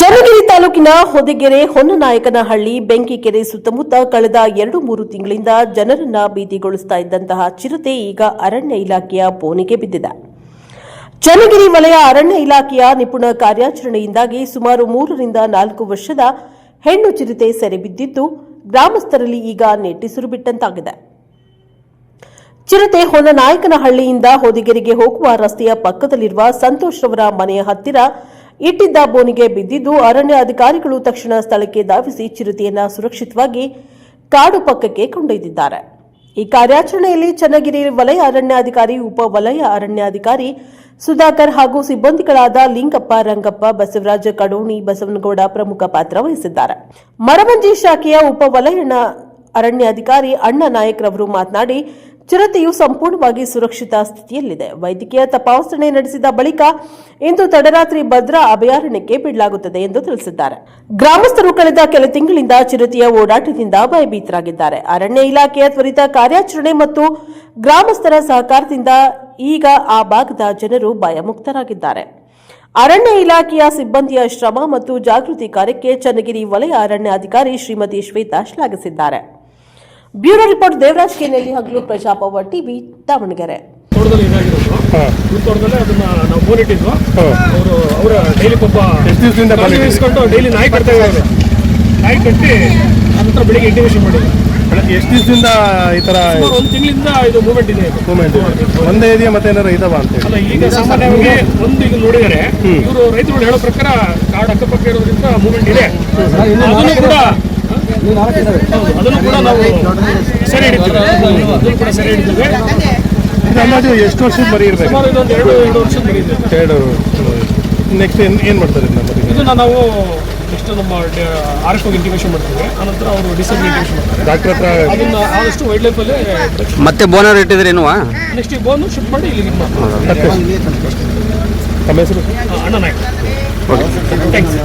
ಚನ್ನಗಿರಿ ತಾಲೂಕಿನ ಹೊದಿಗೆರೆ ಹೊನ್ನನಾಯಕನಹಳ್ಳಿ ಬೆಂಕಿಕೆರೆ ಸುತ್ತಮುತ್ತ ಕಳೆದ ಎರಡು ಮೂರು ತಿಂಗಳಿಂದ ಜನರನ್ನ ಭೀತಿಗೊಳಿಸ್ತಾ ಇದ್ದಂತಹ ಚಿರತೆ ಈಗ ಅರಣ್ಯ ಇಲಾಖೆಯ ಬೋನಿಗೆ ಬಿದ್ದಿದೆ. ಚನ್ನಗಿರಿ ವಲಯ ಅರಣ್ಯ ಇಲಾಖೆಯ ನಿಪುಣ ಕಾರ್ಯಾಚರಣೆಯಿಂದಾಗಿ ಸುಮಾರು ಮೂರರಿಂದ ನಾಲ್ಕು ವರ್ಷದ ಹೆಣ್ಣು ಚಿರತೆ ಸೆರೆಬಿದ್ದಿದ್ದು ಗ್ರಾಮಸ್ಥರಲ್ಲಿ ಈಗ ನೆಟ್ಟಿಸುರು ಬಿಟ್ಟಂತಾಗಿದೆ ಚಿರತೆ ಹೊನ್ನನಾಯಕನಹಳ್ಳಿಯಿಂದ ಹೊದಿಗೆರೆಗೆ ಹೋಗುವ ರಸ್ತೆಯ ಪಕ್ಕದಲ್ಲಿರುವ ಸಂತೋಷ್ ರವರ ಮನೆಯ ಹತ್ತಿರ ಇಟ್ಟಿದ್ದ ಬೋನಿಗೆ ಬಿದ್ದಿದ್ದು ಅರಣ್ಯ ಅಧಿಕಾರಿಗಳು ತಕ್ಷಣ ಸ್ಥಳಕ್ಕೆ ಧಾವಿಸಿ ಚಿರತೆಯನ್ನ ಸುರಕ್ಷಿತವಾಗಿ ಕಾಡು ಪಕ್ಕಕ್ಕೆ ಕೊಂಡೊಯ್ದಿದ್ದಾರೆ. ಈ ಕಾರ್ಯಾಚರಣೆಯಲ್ಲಿ ಚನ್ನಗಿರಿ ವಲಯ ಅರಣ್ಯಾಧಿಕಾರಿ, ಉಪ ವಲಯ ಅರಣ್ಯಾಧಿಕಾರಿ ಸುಧಾಕರ್ ಹಾಗೂ ಸಿಬ್ಬಂದಿಗಳಾದ ಲಿಂಗಪ್ಪ, ರಂಗಪ್ಪ, ಬಸವರಾಜ ಕಡೋಣಿ, ಬಸವನಗೌಡ ಪ್ರಮುಖ ಪಾತ್ರ ವಹಿಸಿದ್ದಾರೆ. ಮರವಂಜಿ ಶಾಖೆಯ ಉಪ ವಲಯ ಅರಣ್ಯಾಧಿಕಾರಿ ಅಣ್ಣ ನಾಯಕ್ ರವರು ಮಾತನಾಡಿ ಚಿರತೆಯು ಸಂಪೂರ್ಣವಾಗಿ ಸುರಕ್ಷಿತ ಸ್ಥಿತಿಯಲ್ಲಿದೆ. ವೈದ್ಯಕೀಯ ತಪಾಸಣೆ ನಡೆಸಿದ ಬಳಿಕ ಇಂದು ತಡರಾತ್ರಿ ಭದ್ರಾ ಅಭಯಾರಣ್ಯಕ್ಕೆ ಬಿಡಲಾಗುತ್ತದೆ ಎಂದು ತಿಳಿಸಿದ್ದಾರೆ. ಗ್ರಾಮಸ್ಥರು ಕಳೆದ ಕೆಲ ತಿಂಗಳಿಂದ ಚಿರತೆಯ ಓಡಾಟದಿಂದ ಭಯಭೀತರಾಗಿದ್ದಾರೆ. ಅರಣ್ಯ ಇಲಾಖೆಯ ತ್ವರಿತ ಕಾರ್ಯಾಚರಣೆ ಮತ್ತು ಗ್ರಾಮಸ್ಥರ ಸಹಕಾರದಿಂದ ಈಗ ಆ ಭಾಗದ ಜನರು ಭಯಮುಕ್ತರಾಗಿದ್ದಾರೆ. ಅರಣ್ಯ ಇಲಾಖೆಯ ಸಿಬ್ಬಂದಿಯ ಶ್ರಮ ಮತ್ತು ಜಾಗೃತಿ ಕಾರ್ಯಕ್ಕೆ ಚನ್ನಗಿರಿ ವಲಯ ಅರಣ್ಯಾಧಿಕಾರಿ ಶ್ರೀಮತಿ ಶ್ವೇತಾ ಶ್ಲಾಘಿಸಿದ್ದಾರೆ. ಬ್ಯೂರೋ ರಿಪೋರ್ಟ್ ದೇವರಾಜ್ ಕೆನೆಯಲ್ಲಿ ಹಗ್ಲು ಪ್ರಜಾಪವ ಟಿವಿ ದಾವಣಗೆರೆ ತೋಟದಲ್ಲಿ ಇದಾಗಿರೋದು. ಈ ತೋಟದಲ್ಲೇ ಅದನ್ನ ನಾವು ಬೋನ್ ಇಟ್ಟಿದ್ವು. ಅವರು ಅವರ ಡೈಲಿ ಪಾಪ ಎಷ್ಟು ದಿವಸದಿಂದ ಇಸ್ಕೊಂಡು ಡೈಲಿ ನಾಯಿ ಕಟ್ತಾ ಇದ್ದಾರೆ. ನಾಯಿ ಕಟ್ಟಿ ನಂತರ ಬೆಳಿಗ್ಗೆ ಇಂಟಿಮೇಷನ್ ಮಾಡಿದ್ರು. ಎಷ್ಟು ದಿವಸದಿಂದ ಈ ತರ ಸುಮಾರು ಒಂದು ತಿಂಗಳಿಂದ ಇದು ಮೂವ್ಮೆಂಟ್ ಇದೆ ಇದು. ಮೂವ್ಮೆಂಟ್ ಒಂದೇ ಇದೆಯಾ ಮತ್ತೆ ಏನಾರ ಇದಾವ ಅಂತ ಹೇಳಿ? ಅಲ್ಲ ಈಗ ಸಾಮಾನ್ಯವಾಗಿ ಒಂದು ಈಗ ನೋಡಿದರೆ ಇವರು ರೈತರುಗಳು ಹೇಳೋ ಪ್ರಕಾರ ಕಾಡು ಅಕ್ಕಪಕ್ಕ ಇರೋದ್ರಿಂದ ಮೂವ್ಮೆಂಟ್ ಇದೆ. ಅದನ್ನು ಕೂಡ ಅದನ್ನು ಕೂಡ ನಾವು ಸೆರೆ ಹಿಡಿತೀವಿ ಅದನ್ನು ಕೂಡ ಸೆರೆ ಹಿಡಿತೀವಿ ಇದು ಅಂದಾಜು ಎಷ್ಟು ವರ್ಷದ ಮರಿ ಇರಬೇಕು ಸುಮಾರು ಇದೊಂದು ಎರಡು ಎರಡು ವರ್ಷದ ಬರೀದೆ ಎರಡು ನೆಕ್ಸ್ಟ್ ಏನು ಏನ್ ಮಾಡ್ತಾರೆ ಇದನ್ನ ಮರಿ ನಾವು ನೆಕ್ಸ್ಟ್ ನಮ್ಮ ಆರ್ ಎಫ್ ಇಂಟಿಮೇಷನ್ ಮಾಡ್ತೀವಿ ಆನಂತರ ಅವರು ಡಿಸೈನ್ ಇಂಟಿಮೇಷನ್ ಮಾಡ್ತಾರೆ ಡಾಕ್ಟರ್ ಹತ್ರ ಅದನ್ನ ಆದಷ್ಟು ವೈಲ್ಡ್ ಲೈಫಲ್ಲೇ ಮತ್ತೆ ಬೋನರ್ ಇಟ್ಟಿದ್ರೇನು ನೆಕ್ಸ್ಟ್ ಈ ಬೋನು ಶಿಫ್ಟ್ ಮಾಡಿ ಇಲ್ಲಿ ಇದು ತಮ್ಮ ಹೆಸರು ಅಣ್ಣ ನಾಯ್ಕ. ಥ್ಯಾಂಕ್ಸ್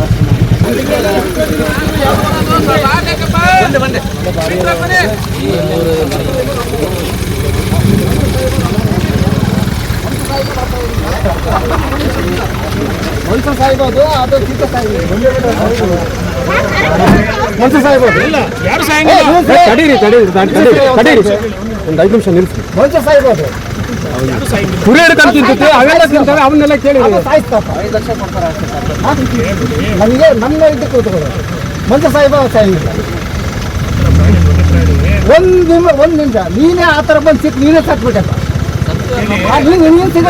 ಮನ್ಸು ಸಾಯ್ಬೋದು ಇಲ್ಲ ಯಾರು ತಡೀರಿ ತಡೀರಿ ತಡೀರಿ ಒಂದು ಐದು ನಿಮಿಷ ನಿಲ್ಸಿ. ಮನುಷ್ಯ ಸಾಯ್ಬೋದು ಕುರಿ ಹಿಡ್ಕೊಂಡು ತಿಂತೈತೆ ಅವೆಲ್ಲ ತಿಂತಾರೆ ಅವನ್ನೆಲ್ಲ ಕೇಳಿ. ಅದು ಸಾಯಿಸ್ತಪ್ಪ ನಮಗೆ ನಮ್ಮ ಇದಕ್ಕೆ ಕೂತ್ಕೊಳ್ಳೋದು. ಮನುಷ್ಯ ಸಾಯ್ಬೋ ಸಾಯಿಲ್ಲ ಒಂದು ನಿಮಿಷ ಒಂದು ನಿಮಿಷ. ನೀನೇ ಆ ಥರ ಬಂದು ಸಿಟ್ಟು ನೀನೇ ನೀನು ಸಿಗ